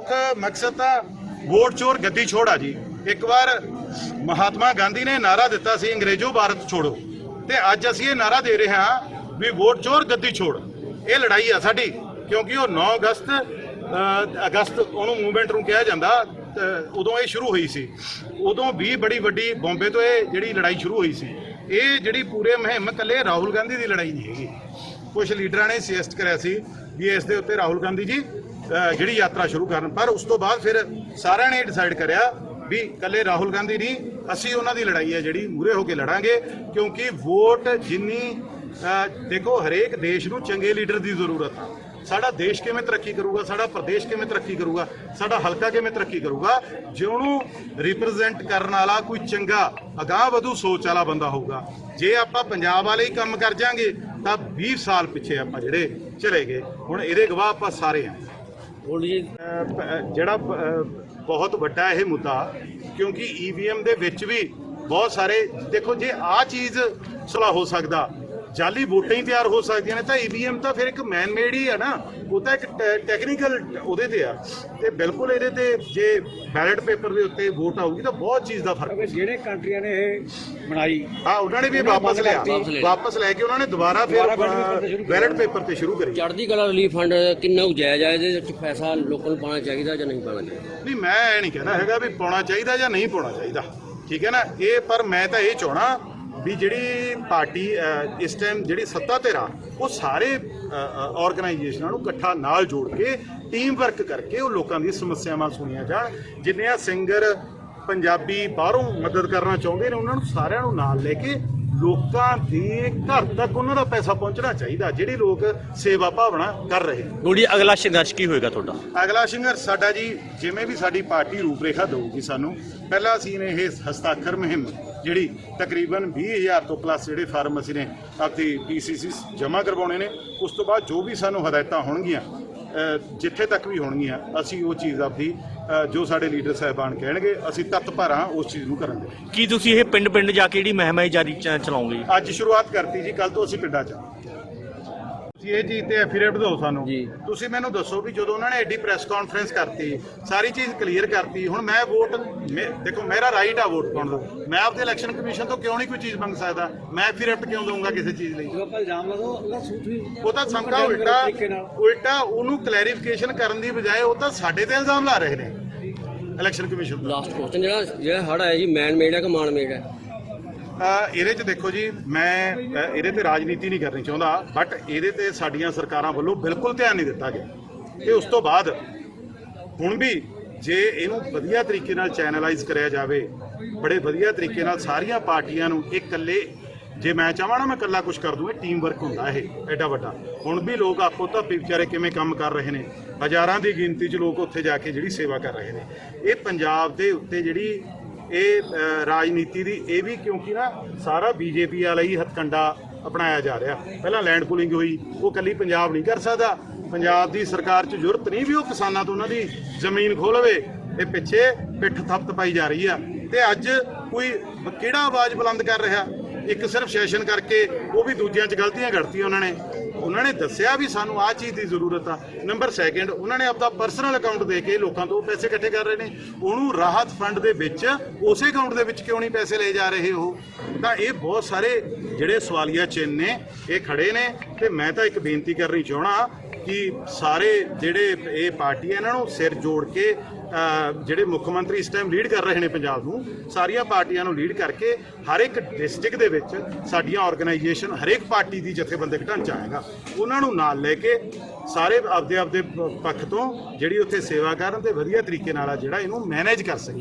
ਮੁੱਖ ਮਕਸਦ ਤਾਂ ਵੋਟ ਚੋਰ ਗੱਦੀ ਛੋੜ ਆ ਜੀ। ਇੱਕ ਵਾਰ ਮਹਾਤਮਾ ਗਾਂਧੀ ਨੇ ਨਾਰਾ ਦਿੱਤਾ ਸੀ, ਅੰਗਰੇਜ਼ੋ ਭਾਰਤ ਛੋੜੋ। ਤੇ ਅੱਜ ਅਸੀਂ ਇਹ ਨਾਰਾ ਦੇ ਰਹੇ ਹਾਂ ਵੀ ਵੋਟ ਚੋਰ ਗੱਦੀ ਛੋੜ। ਇਹ ਲੜਾਈ ਆ ਸਾਡੀ, ਕਿਉਂਕਿ ਉਹ 9 ਅਗਸਤ ਅਗਸਤ ਉਹਨੂੰ ਮੂਵਮੈਂਟ ਨੂੰ ਕਿਹਾ ਜਾਂਦਾ ਉਦੋਂ ਇਹ ਸ਼ੁਰੂ ਹੋਈ ਸੀ। ਉਦੋਂ ਵੀ ਬੜੀ ਵੱਡੀ ਬੰਬੇ ਤੋਂ ਇਹ ਜਿਹੜੀ ਲੜਾਈ ਸ਼ੁਰੂ ਹੋਈ ਸੀ। ਇਹ ਜਿਹੜੀ ਪੂਰੇ ਮੁਹਿੰਮ ਇਕੱਲੇ ਰਾਹੁਲ ਗਾਂਧੀ ਦੀ ਲੜਾਈ ਨਹੀਂ ਹੈਗੀ। ਕੁਝ ਲੀਡਰਾਂ ਨੇ ਸੁਜੈਸਟ ਕਰਿਆ ਸੀ ਵੀ ਇਸ ਦੇ ਉੱਤੇ ਰਾਹੁਲ ਗਾਂਧੀ ਜੀ ਜਿਹੜੀ ਯਾਤਰਾ ਸ਼ੁਰੂ ਕਰਨ। ਪਰ ਉਸ ਤੋਂ ਬਾਅਦ ਫਿਰ ਸਾਰਿਆਂ ਨੇ ਡਿਸਾਈਡ ਕਰਿਆ ਵੀ ਕੱਲੇ ਰਾਹੁਲ ਗਾਂਧੀ ਨਹੀਂ, ਅਸੀਂ ਉਹਨਾਂ ਦੀ ਲੜਾਈ ਹੈ ਜਿਹੜੀ ਮੂਰੇ ਹੋ ਕੇ ਲੜਾਂਗੇ, ਕਿਉਂਕਿ ਵੋਟ ਜਿੰਨੀ ਦੇਖੋ, ਹਰੇਕ ਦੇਸ਼ ਨੂੰ ਚੰਗੇ ਲੀਡਰ ਦੀ ਜ਼ਰੂਰਤ ਆ। ਸਾਡਾ ਦੇਸ਼ ਕਿਵੇਂ ਤਰੱਕੀ ਕਰੂਗਾ, ਸਾਡਾ ਪ੍ਰਦੇਸ਼ ਕਿਵੇਂ ਤਰੱਕੀ ਕਰੂਗਾ, ਸਾਡਾ ਹਲਕਾ ਕਿਵੇਂ ਤਰੱਕੀ ਕਰੂਗਾ ਜੇ ਉਹਨੂੰ ਰਿਪਰੈਜ਼ੈਂਟ ਕਰਨ ਵਾਲਾ ਕੋਈ ਚੰਗਾ, ਅਗਾਹ ਵਧੂ ਸੋਚ ਵਾਲਾ ਬੰਦਾ ਹੋਊਗਾ। ਜੇ ਆਪਾਂ ਪੰਜਾਬ ਵਾਲੇ ਹੀ ਕੰਮ ਕਰ ਜਾਾਂਗੇ, ਤਾਂ 20 ਸਾਲ ਪਿੱਛੇ ਆਪਾਂ ਜਿਹੜੇ ਚਲੇ ਗਏ। ਹੁਣ ਇਹਦੇ ਗਵਾਹ ਆਪਾਂ ਸਾਰੇ ਹਾਂ ਬੋਲ ਜੀ। ਜਿਹੜਾ ਬਹੁਤ ਵੱਡਾ ਇਹ ਮੁੱਦਾ, ਕਿਉਂਕਿ ਈਵੀਐਮ ਦੇ ਵਿੱਚ ਵੀ ਬਹੁਤ ਸਾਰੇ, ਦੇਖੋ ਜੇ ਆ ਚੀਜ਼ ਸੁਲਾ ਹੋ ਸਕਦਾ ਜਾਲੀ ਵੋਟਾਂ ਹੀ ਤਿਆਰ ਹੋ ਸਕਦੀਆਂ ਨੇ ਤਾਂ ਈਵੀਐਮ ਤਾਂ ਫਿਰ ਇੱਕ ਮੈਨ ਮੇਡ ਹੀ ਆ ਨਾ। ਉਹ ਤਾਂ ਇੱਕ ਟੈਕਨੀਕਲ ਉਹਦੇ ਤੇ ਆ। ਤੇ ਬਿਲਕੁਲ ਇਹਦੇ ਤੇ ਜੇ ਬੈਲਟ ਪੇਪਰ ਦੇ ਉੱਤੇ ਵੋਟ ਆਊਗੀ ਤਾਂ ਬਹੁਤ ਚੀਜ਼ ਦਾ ਫ਼ਰਕ ਜਿਹੜੇ ਕੰਟਰੀਆਂ ਨੇ ਇਹ ਬਣਾਈ ਹਾਂ ਉਹਨਾਂ ਨੇ ਵੀ ਵਾਪਸ ਲਿਆ। ਵਾਪਸ ਲੈ ਕੇ ਉਹਨਾਂ ਨੇ ਦੁਬਾਰਾ ਫਿਰ ਬੈਲਟ ਪੇਪਰ ਤੇ ਸ਼ੁਰੂ ਕਰੀ। ਚੜ੍ਹਦੀ ਕਲਾ ਰਿਲੀਫ ਫੰਡ ਕਿੰਨਾ ਜਾਇਜ਼ ਹੈ ਇਹਦੇ ਵਿੱਚ ਪੈਸਾ ਲੋਕਾਂ ਨੂੰ ਪਾਣਾ ਚਾਹੀਦਾ ਜਾਂ ਨਹੀਂ ਪਾਣਾ ਚਾਹੀਦਾ? ਨਹੀਂ ਮੈਂ ਇਹ ਨਹੀਂ ਕਹਿੰਦਾ ਹੈਗਾ ਵੀ ਪਾਉਣਾ ਚਾਹੀਦਾ ਜਾਂ ਨਹੀਂ ਪਾਉਣਾ ਚਾਹੀਦਾ। ਠੀਕ ਹੈ ਨਾ? ਇਹ ਪਰ ਮੈਂ ਤਾਂ ਇਹ ਚਾਹਣਾ ਵੀ ਜਿਹੜੀ ਪਾਰਟੀ ਇਸ ਟਾਈਮ ਜਿਹੜੀ ਸੱਤਾ ਤੇ ਰਾ, ਉਹ ਸਾਰੇ ਆਰਗੇਨਾਈਜੇਸ਼ਨਾਂ ਨੂੰ ਇਕੱਠਾ ਨਾਲ ਜੋੜ ਕੇ ਟੀਮ ਵਰਕ ਕਰਕੇ ਉਹ ਲੋਕਾਂ ਦੀਆਂ ਸਮੱਸਿਆਵਾਂ ਸੁਣੀਆਂ ਜਾਣ। ਜਿੰਨੇ ਆ ਸਿੰਗਰ ਪੰਜਾਬੀ ਬਾਹਰੋਂ ਮਦਦ ਕਰਨਾ ਚਾਹੁੰਦੇ ਨੇ, ਉਹਨਾਂ ਨੂੰ ਸਾਰਿਆਂ ਨੂੰ ਨਾਲ ਲੈ ਕੇ ਲੋਕਾਂ ਦੇ ਘਰ ਤੱਕ ਉਹਨਾਂ ਦਾ ਪੈਸਾ ਪਹੁੰਚਣਾ ਚਾਹੀਦਾ ਜਿਹੜੇ ਲੋਕ ਸੇਵਾ ਭਾਵਨਾ ਕਰ ਰਹੇ ਨੇ। ਗੋੜੀ ਅਗਲਾ ਸੰਘਰਸ਼ ਕੀ ਹੋਏਗਾ ਤੁਹਾਡਾ? ਅਗਲਾ ਸੰਘਰਸ਼ ਸਾਡਾ ਜੀ ਜਿਵੇਂ ਵੀ ਸਾਡੀ ਪਾਰਟੀ ਰੂਪਰੇਖਾ ਦੇਊਗੀ ਸਾਨੂੰ ਪਹਿਲਾਂ ਅਸੀਂ ਨੇ ਇਹ ਹਸਤਾਖਰ ਮੁਹਿੰਮ ਜਿਹੜੀ ਤਕਰੀਬਨ 20000 ਤੋਂ ਪਲੱਸ ਜਿਹੜੇ ਫਾਰਮ ਅਸੀਂ ਨੇ ਆਪਦੀ ਪੀਸੀਸੀ ਜਮ੍ਹਾਂ ਕਰਵਾਉਣੇ ਨੇ ਉਸ ਤੋਂ ਬਾਅਦ ਜੋ ਵੀ ਸਾਨੂੰ ਹਦਾਇਤਾਂ ਹੋਣਗੀਆਂ ਅ, ਜਿੱਥੇ ਤੱਕ ਵੀ ਹੋਣਗੀਆਂ ਅਸੀਂ ਉਹ ਚੀਜ਼ ਆਪਦੀ ਜੋ ਸਾਡੇ ਲੀਡਰ ਸਾਹਿਬਾਨ ਕਹਿਣਗੇ ਅਸੀਂ ਤਤਪਰ ਹਾਂ ਉਸ ਚੀਜ਼ ਨੂੰ ਕਰਨ ਦੇ ਕੀ ਤੁਸੀਂ ਇਹ ਪਿੰਡ ਪਿੰਡ ਜਾ ਕੇ ਜਿਹੜੀ ਮੁਹਿੰਮ ਜਾਰੀ ਚ- ਚਲਾਓਗੇ ਜੀ? ਅੱਜ ਸ਼ੁਰੂਆਤ ਕਰਤੀ ਜੀ ਕੱਲ ਤੋਂ ਅਸੀਂ ਪਿੰਡਾਂ 'ਚ ਤੁਸੀਂ ਇਹ ਚੀਜ਼ ਤੇ ਐਫੀਡੇਵਿਟ ਦਿਓ ਸਾਨੂੰ। ਜੀ। ਤੁਸੀਂ ਮੈਨੂੰ ਦੱਸੋ ਵੀ ਜਦੋਂ ਉਹਨਾਂ ਨੇ ਐਡੀ ਪ੍ਰੈਸ ਕਾਨਫਰੰਸ ਕਰਤੀ ਸਾਰੀ ਚੀਜ਼ ਕਲੀਅਰ ਕਰਤੀ ਹੁਣ ਮੈਂ ਵੋਟ ਮੇ- ਦੇਖੋ ਮੇਰਾ ਰਾਈਟ ਆ ਵੋਟ ਪਾਉਣ ਦਾ। ਮੈਂ ਆਪਦੇ ਇਲੈਕਸ਼ਨ ਕਮਿਸ਼ਨ ਤੋਂ ਕਿਉਂ ਨਹੀਂ ਕੋਈ ਚੀਜ਼ ਮੰਗ ਸਕਦਾ? ਮੈਂ ਐਫੀਡੇਵਿਟ ਕਿਉਂ ਦਊਂਗਾ ਕਿਸੇ ਚੀਜ਼ ਲਈ? ਜੋ ਆਪਾਂ ਇਲਜ਼ਾਮ ਲਾਓ ਉਹਦਾ ਸੂਤ ਵੀ ਉਹ ਤਾਂ condemn ਉਲਟਾ ਤਰੀਕੇ ਨਾਲ। ਉਲਟਾ ਉਹਨੂੰ ਕਲੈਰੀਫਿਕੇਸ਼ਨ ਕਰਨ ਦੀ ਬਜਾਏ ਉਹ ਤਾਂ ਸਾਡੇ ਤੇ ਇਲਜ਼ਾਮ ਲਾ ਰਹੇ ਨੇ। ਇਲੈਕਸ਼ਨ ਕਮਿਸ਼ਨ ਲਾਸਟ ਕੁਐਸਚਨ ਜਿਹੜਾ ਜਿਹੜਾ ਹੜ ਆਇਆ ਜੀ ਮੈਨ ਮੇਡ ਹੈ ਕਿ ਮਾਨ ਮੇਡ ਹੈ ਇਹਦੇ 'ਚ ਦੇਖੋ ਜੀ, ਮੈਂ ਇਹਦੇ ਤੇ ਰਾਜਨੀਤੀ ਨਹੀਂ ਕਰਨੀ ਚਾਹੁੰਦਾ ਬਟ ਇਹਦੇ ਤੇ ਸਾਡੀਆਂ ਸਰਕਾਰਾਂ ਵੱਲੋਂ ਬਿਲਕੁਲ ਧਿਆਨ ਨਹੀਂ ਦਿੱਤਾ ਗਿਆ। ਤੇ ਉਸ ਤੋਂ ਬਾਅਦ ਹੁਣ ਵੀ ਜੇ ਇਹਨੂੰ ਵਧੀਆ ਤਰੀਕੇ ਨਾਲ ਚੈਨਲਾਈਜ਼ ਕਰਿਆ ਜਾਵੇ, ਬੜੇ ਵਧੀਆ ਤਰੀਕੇ ਨਾਲ ਸਾਰੀਆਂ ਪਾਰਟੀਆਂ ਨੂੰ ਇਹ ਇਕੱਲੇ, ਜੇ ਮੈਂ ਚਾਹਾਂ ਨਾ ਮੈਂ ਇਕੱਲਾ ਕੁਝ ਕਰ ਦੂੰ ਇਹ ਟੀਮ ਵਰਕ ਹੁੰਦਾ ਇਹ, ਐਡਾ ਵੱਡਾ। ਹੁਣ ਵੀ ਲੋਕ ਆਪੋ ਤਾਂ ਵਿਚਾਰੇ ਕਿਵੇਂ ਕੰਮ ਕਰ ਰਹੇ ਨੇ, ਹਜ਼ਾਰਾਂ ਦੀ ਗਿਣਤੀ 'ਚ ਲੋਕ ਉੱਥੇ ਜਾ ਕੇ ਜਿਹੜੀ ਸੇਵਾ ਕਰ ਰਹੇ ਨੇ। ਇਹ ਪੰਜਾਬ ਦੇ ਉੱਤੇ ਜਿਹੜੀ ਇਹ ਰਾਜਨੀਤੀ ਦੀ ਇਹ ਵੀ ਕਿਉਂਕਿ ਨਾ ਸਾਰਾ ਬੀਜੇਪੀ ਵਾਲਾ ਹੀ ਹੱਥਕੰਡਾ ਅਪਣਾਇਆ ਜਾ ਰਿਹਾ। ਪਹਿਲਾਂ ਲੈਂਡ ਪੂਲਿੰਗ ਹੋਈ, ਉਹ ਕੱਲੀ ਪੰਜਾਬ ਨਹੀਂ ਕਰ ਸਕਦਾ। ਪੰਜਾਬ ਦੀ ਸਰਕਾਰ 'ਚ ਜ਼ਰੂਰਤ ਨਹੀਂ ਵੀ ਉਹ ਕਿਸਾਨਾਂ ਤੋਂ ਉਹਨਾਂ ਦੀ ਜ਼ਮੀਨ ਖੋਲਵੇ ਇਹ ਪਿੱਛੇ ਪਿੱਠ ਥੱਪਤ ਪਾਈ ਜਾ ਰਹੀ ਆ। ਤੇ ਅੱਜ ਕੋਈ ਕਿਹੜਾ ਆਵਾਜ਼ ਬੁਲੰਦ ਕਰ ਰਿਹਾ? ਇੱਕ ਸਿਰਫ ਸੈਸ਼ਨ ਕਰਕੇ ਉਹ ਵੀ ਦੂਜਿਆਂ 'ਚ ਗਲਤੀਆਂ ਘੜਤੀਆਂ ਉਹਨਾਂ ਨੇ। ਉਹਨਾਂ ਨੇ ਦੱਸਿਆ ਵੀ ਸਾਨੂੰ ਆਹ ਚੀਜ਼ ਦੀ ਜ਼ਰੂਰਤ ਆ। ਨੰਬਰ ਸੈਕਿੰਡ ਉਹਨਾਂ ਨੇ ਆਪਦਾ ਪਰਸਨਲ ਅਕਾਊਂਟ ਦੇ ਕੇ ਲੋਕਾਂ ਤੋਂ ਪੈਸੇ ਇਕੱਠੇ ਕਰ ਰਹੇ ਨੇ। ਉਹਨੂੰ ਰਾਹਤ ਫੰਡ ਦੇ ਵਿੱਚ ਉਸੇ ਅਕਾਊਂਟ ਦੇ ਵਿੱਚ ਕਿਉਂ ਨਹੀਂ ਪੈਸੇ ਲਏ ਜਾ ਰਹੇ ਉਹ? ਤਾਂ ਇਹ ਬਹੁਤ ਸਾਰੇ ਜਿਹੜੇ ਸਵਾਲੀਆ ਚਿੰਨ੍ਹ ਨੇ, ਇਹ ਖੜੇ ਨੇ ਤੇ ਮੈਂ ਤਾਂ ਇੱਕ ਬੇਨਤੀ ਕਰਨੀ ਚਾਹਣਾ ਕਿ ਸਾਰੇ ਜਿਹੜੇ ਇਹ ਪਾਰਟੀ ਹੈ ਇਹਨਾਂ ਨੂੰ ਸਿਰ ਜੋੜ ਕੇ ਜਿਹੜੇ ਮੁੱਖ ਮੰਤਰੀ ਇਸ ਟਾਈਮ ਲੀਡ ਕਰ ਰਹੇ ਨੇ ਪੰਜਾਬ ਨੂੰ ਸਾਰੀਆਂ ਪਾਰਟੀਆਂ ਨੂੰ ਲੀਡ ਕਰਕੇ ਹਰ ਇੱਕ ਡਿਸਟ੍ਰਿਕਟ ਦੇ ਵਿੱਚ ਸਾਡੀਆਂ ਆਰਗੇਨਾਈਜੇਸ਼ਨ ਹਰੇਕ ਪਾਰਟੀ ਦੀ ਜਥੇਬੰਦਕ ਢਾਂਚਾ ਹੈਗਾ ਉਹਨਾਂ ਨੂੰ ਨਾਲ ਲੈ ਕੇ ਸਾਰੇ ਆਪਦੇ ਆਪਦੇ ਪੱਖ ਤੋਂ ਜਿਹੜੀ ਉੱਥੇ ਸੇਵਾ ਕਰਨ ਤੇ ਵਧੀਆ ਤਰੀਕੇ ਨਾਲ ਆ ਜਿਹੜਾ ਇਹਨੂੰ ਮੈਨੇਜ ਕਰ ਸਕਣ